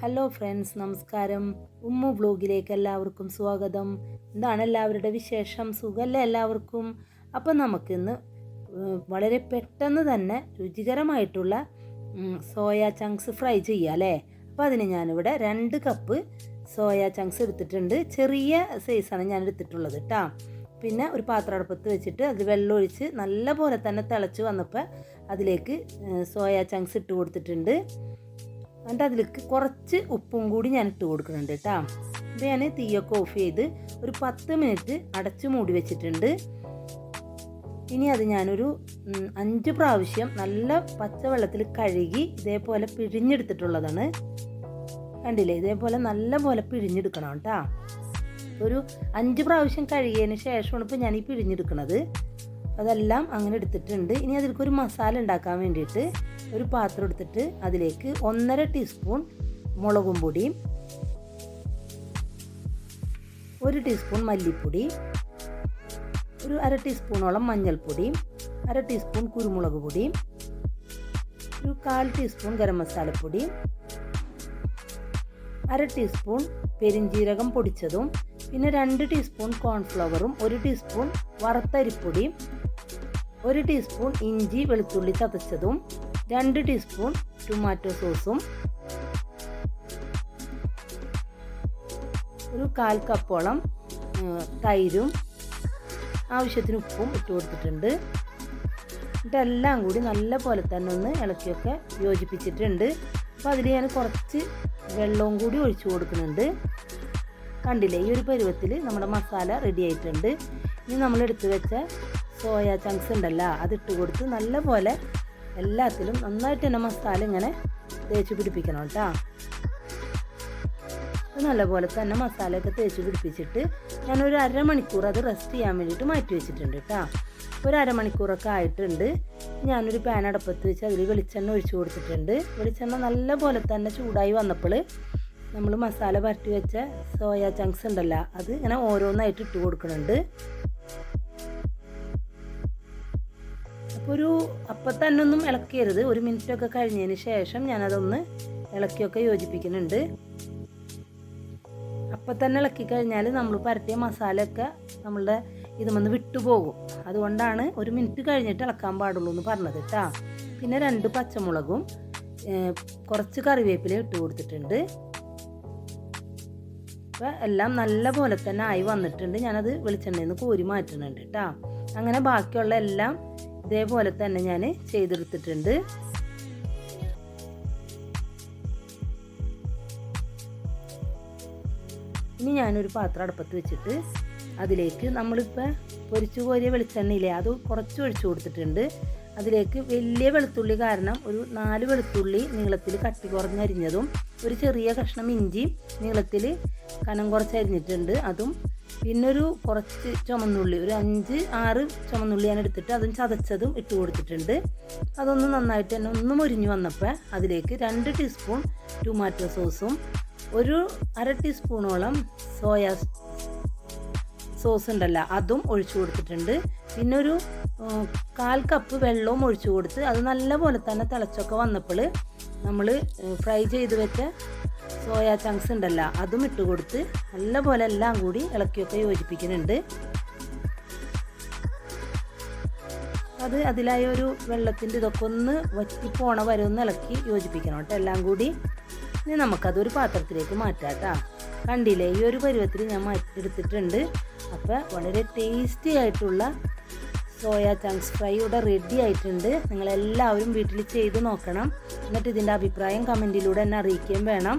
Hello friends നമസ്കാരം. ഉമ്മു ബ്ലോഗിലേക്ക് എല്ലാവർക്കും സ്വാഗതം. എന്താണ് എല്ലാവരുടെ വിശേഷം? സുഖമല്ലേ എല്ലാവർക്കും? അപ്പം നമുക്കിന്ന് വളരെ പെട്ടെന്ന് തന്നെ രുചികരമായിട്ടുള്ള സോയ ചങ്ക്സ് ഫ്രൈ ചെയ്യാം അല്ലേ? അപ്പോൾ അതിന് ഞാനിവിടെ രണ്ട് കപ്പ് സോയ ചങ്ക്സ് എടുത്തിട്ടുണ്ട്. ചെറിയ സൈസാണ് ഞാൻ എടുത്തിട്ടുള്ളത് കേട്ടോ പിന്നെ ഒരു പാത്രം അടുപ്പത്ത് വെച്ചിട്ട് അതിൽ വെള്ളമൊഴിച്ച് നല്ല പോലെ തന്നെ തിളച്ച് വന്നപ്പോൾ അതിലേക്ക് സോയ ചങ്ക്സ് ഇട്ട് കൊടുത്തിട്ടുണ്ട്. എന്നിട്ട് അതിലേക്ക് കുറച്ച് ഉപ്പും കൂടി ഞാൻ ഇട്ട് കൊടുക്കുന്നുണ്ട് കേട്ടോ. ഇത് ഞാൻ തീയൊക്കെ ഓഫ് ചെയ്ത് ഒരു പത്ത് മിനിറ്റ് അടച്ച് മൂടി വെച്ചിട്ടുണ്ട്. ഇനി അത് ഞാനൊരു അഞ്ച് പ്രാവശ്യം നല്ല പച്ചവെള്ളത്തിൽ കഴുകി ഇതേപോലെ പിഴിഞ്ഞെടുത്തിട്ടുള്ളതാണ്. കണ്ടില്ലേ? ഇതേപോലെ നല്ല പോലെ പിഴിഞ്ഞെടുക്കണം കേട്ടോ. ഒരു അഞ്ച് പ്രാവശ്യം കഴുകിയതിന് ശേഷമാണ് ഇപ്പോൾ ഞാൻ ഈ പിഴിഞ്ഞെടുക്കുന്നത് അതെല്ലാം അങ്ങനെ എടുത്തിട്ടുണ്ട്. ഇനി അതിലേക്ക് ഒരു മസാല ഉണ്ടാക്കാൻ വേണ്ടിയിട്ട് ഒരു പാത്രം എടുത്തിട്ട് അതിലേക്ക് ഒന്നര ടീസ്പൂൺ മുളകും പൊടിയും ഒരു ടീസ്പൂൺ മല്ലിപ്പൊടി ഒരു അര ടീസ്പൂണോളം മഞ്ഞൾപ്പൊടിയും അര ടീസ്പൂൺ കുരുമുളക് പൊടിയും ഒരു കാൽ ടീസ്പൂൺ ഗരം മസാലപ്പൊടിയും അര ടീസ്പൂൺ പെരിഞ്ജീരകം പൊടിച്ചതും പിന്നെ രണ്ട് ടീസ്പൂൺ കോൺഫ്ലവറും ഒരു ടീസ്പൂൺ വറുത്തരിപ്പൊടിയും ഒരു ടീസ്പൂൺ ഇഞ്ചി വെളുത്തുള്ളി ചതച്ചതും രണ്ട് ടീസ്പൂൺ ടൊമാറ്റോ സോസും ഒരു കാൽ കപ്പോളം തൈരും ആവശ്യത്തിന് ഉപ്പും ഇട്ട് കൊടുത്തിട്ടുണ്ട്. ഇതെല്ലാം കൂടി നല്ല പോലെ തന്നെ ഒന്ന് ഇളക്കിയൊക്കെ യോജിപ്പിച്ചിട്ടുണ്ട്. അപ്പോൾ അതിൽ ഞാൻ കുറച്ച് വെള്ളവും കൂടി ഒഴിച്ചു കൊടുക്കുന്നുണ്ട്. കണ്ടില്ലേ? ഈ ഒരു പരുവത്തിൽ നമ്മുടെ മസാല റെഡി ആയിട്ടുണ്ട്. ഇനി നമ്മൾ എടുത്തു വെച്ച സോയ ചങ്ക്സ് ഉണ്ടല്ലോ അതിട്ട് കൊടുത്ത് നല്ല പോലെ എല്ലാത്തിലും നന്നായിട്ട് തന്നെ മസാല ഇങ്ങനെ തേച്ച് പിടിപ്പിക്കണം കേട്ടോ. നല്ല നല്ലപോലെ തന്നെ മസാലയൊക്കെ തേച്ച് പിടിപ്പിച്ചിട്ട് ഞാൻ ഞാനൊരു അരമണിക്കൂർ അത് റെസ്റ്റ് ചെയ്യാൻ വേണ്ടിയിട്ട് മാറ്റി വെച്ചിട്ടുണ്ട് കേട്ടോ. ഒരു അരമണിക്കൂറൊക്കെ ആയിട്ടുണ്ട്. ഞാനൊരു പാൻ അടപ്പത്ത് വെച്ച് അതിൽ വെളിച്ചെണ്ണ ഒഴിച്ചു കൊടുത്തിട്ടുണ്ട്. വെളിച്ചെണ്ണ നല്ല പോലെ തന്നെ ചൂടായി വന്നപ്പോൾ നമ്മൾ മസാല പരട്ടി വെച്ച സോയ ചങ്ക്സ് ഉണ്ടല്ലോ അത് ഇങ്ങനെ ഓരോന്നായിട്ട് ഇട്ട് കൊടുക്കുന്നുണ്ട്. ഒരു അപ്പം തന്നെ ഒന്നും ഇളക്കരുത് ഒരു മിനിറ്റൊക്കെ കഴിഞ്ഞതിന് ശേഷം ഞാനതൊന്ന് ഇളക്കിയൊക്കെ യോജിപ്പിക്കുന്നുണ്ട്. അപ്പം തന്നെ ഇളക്കി കഴിഞ്ഞാൽ നമ്മൾ പരട്ടിയ മസാലയൊക്കെ നമ്മളുടെ ഇതുമെന്ന് വിട്ടുപോകും. അതുകൊണ്ടാണ് ഒരു മിനിറ്റ് കഴിഞ്ഞിട്ട് ഇളക്കാൻ പാടുള്ളൂ എന്ന് പറഞ്ഞത് കേട്ടോ പിന്നെ രണ്ട് പച്ചമുളകും കുറച്ച് കറിവേപ്പില ഇട്ട് കൊടുത്തിട്ടുണ്ട്. അപ്പോൾ എല്ലാം നല്ല പോലെ തന്നെ ആയി വന്നിട്ടുണ്ട്. ഞാനത് വെളിച്ചെണ്ണയിൽ നിന്ന് കോരി മാറ്റുന്നുണ്ട് കേട്ടോ അങ്ങനെ ബാക്കിയുള്ള എല്ലാം ഇതേപോലെ തന്നെ ഞാൻ ചെയ്തെടുത്തിട്ടുണ്ട്. ഇനി ഞാനൊരു പാത്രം അടുപ്പത്ത് വെച്ചിട്ട് അതിലേക്ക് നമ്മളിപ്പോൾ പൊരിച്ചു കോരിയ വെളിച്ചെണ്ണയില്ലേ അത് കുറച്ച് ഒഴിച്ചു കൊടുത്തിട്ടുണ്ട്. അതിലേക്ക് വലിയ വെളുത്തുള്ളി കാരണം ഒരു നാല് വെളുത്തുള്ളി നീളത്തിൽ കട്ടി കുറഞ്ഞരിഞ്ഞതും ഒരു ചെറിയ കഷ്ണം ഇഞ്ചി നീളത്തിൽ കനം കുറച്ചരിഞ്ഞിട്ടുണ്ട്. അതും പിന്നെ ഒരു കുറച്ച് ചുമന്നുള്ളി ഒരു അഞ്ച് ആറ് ചുമന്നുള്ളി ഞാൻ എടുത്തിട്ട് അതും ചതച്ചതും ഇട്ട് കൊടുത്തിട്ടുണ്ട്. അതൊന്ന് നന്നായിട്ട് തന്നെ ഒന്ന് മുരിഞ്ഞു വന്നപ്പോൾ അതിലേക്ക് രണ്ട് ടീസ്പൂൺ ടൊമാറ്റോ സോസും ഒരു അര ടീസ്പൂണോളം സോയ സോസ് ഉണ്ടല്ലോ അതും ഒഴിച്ചു കൊടുത്തിട്ടുണ്ട്. പിന്നെ ഒരു കാൽ കപ്പ് വെള്ളവും ഒഴിച്ചു കൊടുത്ത് അത് നല്ല പോലെ തന്നെ തിളച്ചൊക്കെ വന്നപ്പോൾ നമ്മൾ ഫ്രൈ ചെയ്ത് വെച്ച സോയ ചങ്ക്സ് ഉണ്ടല്ലോ അതും ഇട്ട് കൊടുത്ത് നല്ല പോലെ എല്ലാം കൂടി ഇളക്കിയൊക്കെ യോജിപ്പിക്കുന്നുണ്ട്. അത് അതിലായ ഒരു വെള്ളത്തിന്റെ ഇതൊക്കെ ഒന്ന് വറ്റി പോണ വരെ ഒന്ന് ഇളക്കി യോജിപ്പിക്കണം കേട്ടോ എല്ലാം കൂടി. ഇനി നമുക്കതൊരു പാത്രത്തിലേക്ക് മാറ്റാം കേട്ടോ. കണ്ടില്ലേ ഈ ഒരു പരുവത്തിൽ ഞാൻ മാറ്റി എടുത്തിട്ടുണ്ട്. അപ്പോൾ വളരെ ടേസ്റ്റി ആയിട്ടുള്ള സോയ ചങ്ക്സ് ഫ്രൈ ഇവിടെ റെഡി ആയിട്ടുണ്ട്. നിങ്ങളെല്ലാവരും വീട്ടിൽ ചെയ്ത് നോക്കണം. എന്നിട്ട് ഇതിന്റെ അഭിപ്രായം കമന്റിലൂടെ എന്നെ അറിയിക്കുകയും വേണം.